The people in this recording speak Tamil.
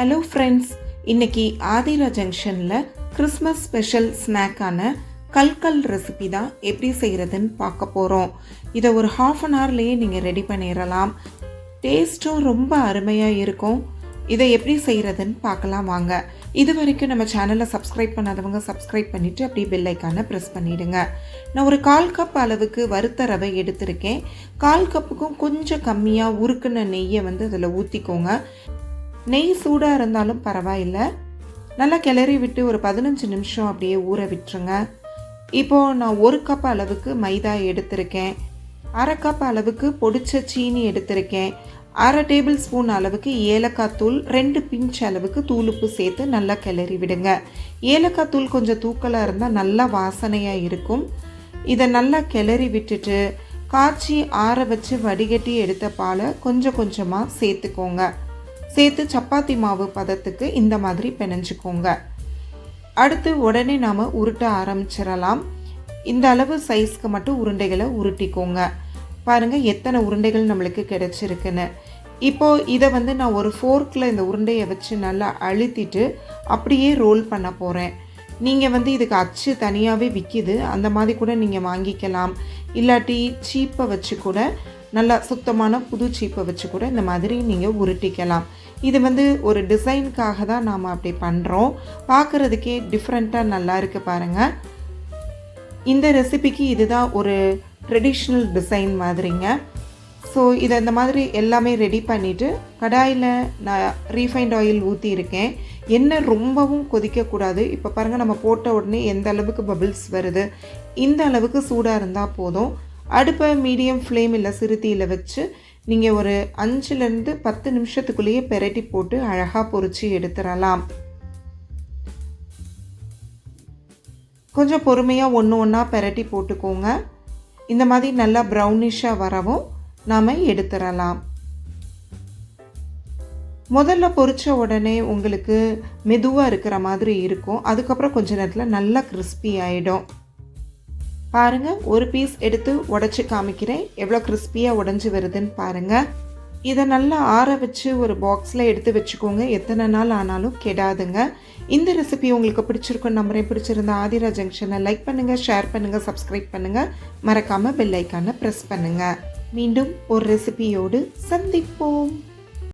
ஹலோ ஃப்ரெண்ட்ஸ் இன்னைக்கு ஆதிரா ஜங்ஷனில் கிறிஸ்மஸ் ஸ்பெஷல் ஸ்நாக்கான கல்கல் ரெசிபி தான் எப்படி செய்கிறதுன்னு பார்க்க போகிறோம் இதை ஒரு ஹாஃப் அன் ஹவர்லேயே நீங்கள் ரெடி பண்ணிடலாம். டேஸ்ட்டும் ரொம்ப அருமையாக இருக்கும். இதை எப்படி செய்கிறதுன்னு பார்க்கலாம் வாங்க. இது வரைக்கும் நம்ம சேனலை சப்ஸ்கிரைப் பண்ணாதவங்க சப்ஸ்கிரைப் பண்ணிவிட்டு அப்படியே பெல் ப்ரெஸ் பண்ணிவிடுங்க நான் ஒரு கால் கப் அளவுக்கு வறுத்த ரவை எடுத்திருக்கேன். கால் கப்புக்கும் கொஞ்சம் கம்மியாக உருக்குன நெய்யை வந்து அதில் ஊற்றிக்கோங்க நெய் சூடாக இருந்தாலும் பரவாயில்லை. நல்லா கிளறி விட்டு ஒரு பதினஞ்சு நிமிஷம் அப்படியே ஊற விட்டுருங்க. இப்போது நான் ஒரு கப் அளவுக்கு மைதா எடுத்திருக்கேன். அரை கப் அளவுக்கு பொடிச்ச சீனி எடுத்திருக்கேன். அரை டேபிள் ஸ்பூன் அளவுக்கு ஏலக்காய் தூள் ரெண்டு பிஞ்ச் அளவுக்கு தூளுப்பு சேர்த்து நல்லா கிளறி விடுங்க. ஏலக்காய் தூள் கொஞ்சம் தூக்கலாக இருந்தால் நல்லா வாசனையாக இருக்கும். இதை நல்லா கிளறி விட்டுட்டு காய்ச்சி ஆற வச்சு வடிகட்டி எடுத்த பாலை கொஞ்சம் கொஞ்சமாக சேர்த்துக்கோங்க. சேர்த்து சப்பாத்தி மாவு பதத்துக்கு இந்த மாதிரி பிணைஞ்சிக்கோங்க. அடுத்து உடனே நாம் உருட்ட ஆரம்பிச்சிடலாம். இந்த அளவு சைஸ்க்கு மட்டும் உருண்டைகளை உருட்டிக்கோங்க. பாருங்கள் எத்தனை உருண்டைகள் நம்மளுக்கு கிடைச்சிருக்குன்னு. இப்போது இதை வந்து நான் ஒரு ஃபோர்க்கில் இந்த உருண்டையை வச்சு நல்லா அழுத்திட்டு அப்படியே ரோல் பண்ண போகிறேன் நீங்கள் வந்து இதுக்கு அச்சு தனியாகவே விற்கிது அந்த மாதிரி கூட நீங்கள் வாங்கிக்கலாம். இல்லாட்டி சீப்பை வச்சு கூட நல்லா சுத்தமான புது சீப்பை வச்சு கூட இந்த மாதிரி நீங்கள் உருட்டிக்கலாம். இது வந்து ஒரு டிசைனுக்காக தான் நாம் அப்படி பண்ணுறோம் பார்க்குறதுக்கே டிஃப்ரெண்ட்டாக நல்லா இருக்குது பாருங்கள் இந்த ரெசிபிக்கு இதுதான் ஒரு ட்ரெடிஷ்னல் டிசைன் மாதிரிங்க. ஸோ இதை இந்த மாதிரி எல்லாமே ரெடி பண்ணிவிட்டு கடாயில் நான் ரீஃபைண்ட் ஆயில் ஊற்றியிருக்கேன் எண்ணெய் ரொம்பவும் கொதிக்கக்கூடாது. இப்போ பாருங்கள் நம்ம போட்ட உடனே எந்த அளவுக்கு பபிள்ஸ் வருது? இந்த அளவுக்கு சூடாக இருந்தால் போதும். அடுப்பை மீடியம் ஃப்ளேமில் சிறுத்தியில் வச்சு நீங்கள் ஒரு அஞ்சுலேருந்து பத்து நிமிஷத்துக்குள்ளேயே பெரட்டி போட்டு அழகாக பொறிச்சு எடுத்துடலாம் கொஞ்சம் பொறுமையாக ஒன்று ஒன்றா பெரட்டி போட்டுக்கோங்க. இந்த மாதிரி நல்லா ப்ரௌனிஷாக வரவும் நாம் எடுத்துடலாம் முதல்ல பொரிச்ச உடனே உங்களுக்கு மெதுவாக இருக்கிற மாதிரி இருக்கும். அதுக்கப்புறம் கொஞ்ச நேரத்தில் நல்லா கிறிஸ்பி ஆகிடும் பாருங்கள் ஒரு பீஸ் எடுத்து உடச்சி காமிக்கிறேன். எவ்வளோ கிறிஸ்பியாக உடஞ்சி வருதுன்னு பாருங்கள் இதை நல்லா ஆற வச்சு ஒரு பாக்ஸில் எடுத்து வச்சுக்கோங்க. எத்தனை நாள் ஆனாலும் கெடாதுங்க. இந்த ரெசிபி உங்களுக்கு பிடிச்சிருக்கும் நம்பரே பிடிச்சிருந்தா ஆதிரா ஜங்ஷனை லைக் பண்ணுங்கள் ஷேர் பண்ணுங்கள் சப்ஸ்கிரைப் பண்ணுங்கள் மறக்காமல் பெல் ஐக்கானை ப்ரெஸ் பண்ணுங்கள் மீண்டும் ஒரு ரெசிபியோடு சந்திப்போம்.